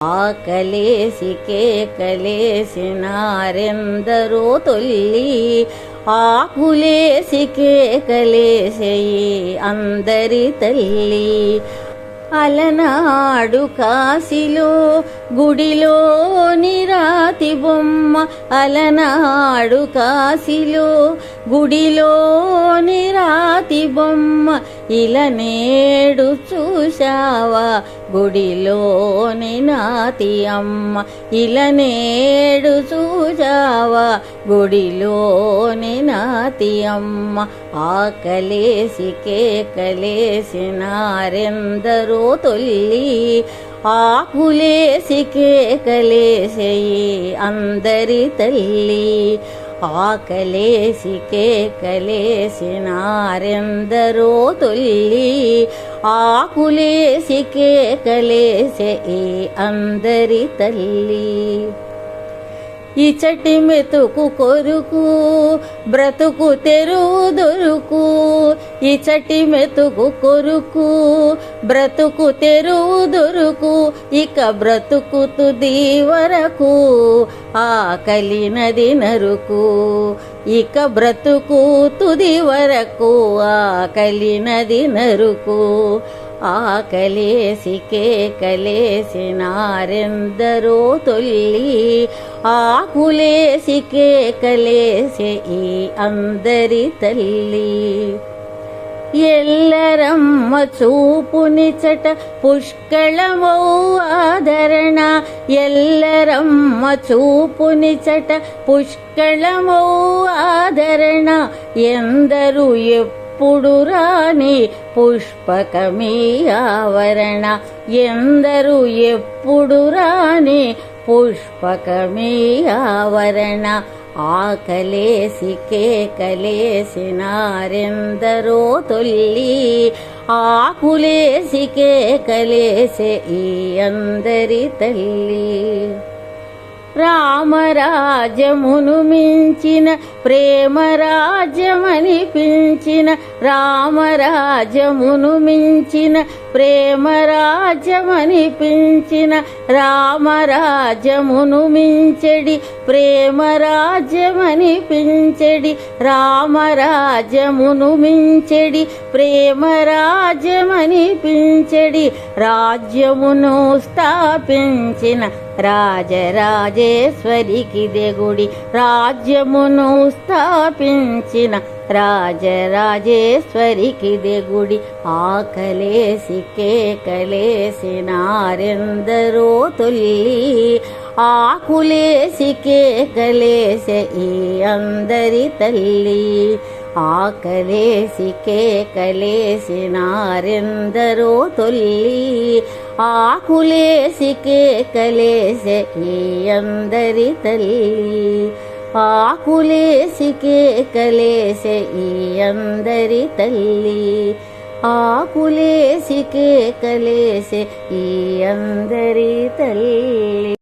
ఆకలేసి కేకలేసినారెందరో తొల్లి ఆకులేసి కేకలేసేయి అందరి తల్లి. అలనాడు కాశీలో గుడిలో నిరాతి బొమ్మ అలనాడు కాశీలో గుడిలో నిరాతి బొమ్మ ఇలా నేడు చూశావా? గుడిలోని నాతి అమ్మ ఇలా నేడు జావా గుడిలోని నాతి అమ్మ ఆకలేసి కేకలేసినారెందరో తొల్లి ఆకులేసి కేకలేసేయి అందరి తల్లి ఆకలేసి కేకలేసినారెందరో తొల్లి ఆకులేసి కేకలేసే అందరి తల్లి ఇచటి మెతుకు కొరుకు బ్రతుకు తెరువు దొరుకు. ఇచటి మెతుకు కొరుకు బ్రతుకు తెరువు దొరుకు. ఇక బ్రతుకు తుది వరకు ఆకలి నది నరుకు. ఇక బ్రతుకు తుది వరకు ఆకలి నది నరుకు. ఆకలేసి కేకలేసినారెందరో తొల్లి ఆకులేసి కేకలేసే ఈ అందరి తల్లి. ఎల్లరమ్మ చూపునిచట పుష్కళమౌ ఆదరణ. ఎల్లరమ్మ చూపునిచట పుష్కళమౌ ఆదరణ. ఎందరు ఎప్పుడు రాని పుష్పకమీ ఆవరణ. ఎందరు ఎప్పుడు రాని పుష్పకమీ ఆవరణ ఆకలేసి కేకలేసినారెందరో తొల్లి ఆకులేసి కేకలేసే ఈ అందరి తల్లి. రామరాజ్యమును మించిన ప్రేమరాజ్యమనిపించిన రామరాజ్యమును మించిన ప్రేమరాజ్యమనిపించిన రామరాజ్యమును మించెడి ప్రేమరాజ్యమనిపించెడి రామరాజ్యమును మించెడి ప్రేమరాజ్యమనిపించెడి రాజ్యమును స్థాపించిన రాజరాజేశ్వరికి దెగుడి రాజ్యమును స్థాపించిన రాజరాజేశ్వరికి దెగుడి ఆకలేసి కేకలేసినారెందరో తొల్లి ఆకులేసి కేకలేసే ఈ అందరి తల్లి. ఆకలేసి కేకలేసినారెందరో తొల్లి ఆకులేసి కేకలేసే ఈ అందరి తల్లి. ఆకులేసి కేకలేసే ఈ అందరి తల్లి. ఆకులేసి కేకలేసే ఈ అందరి తల్లి.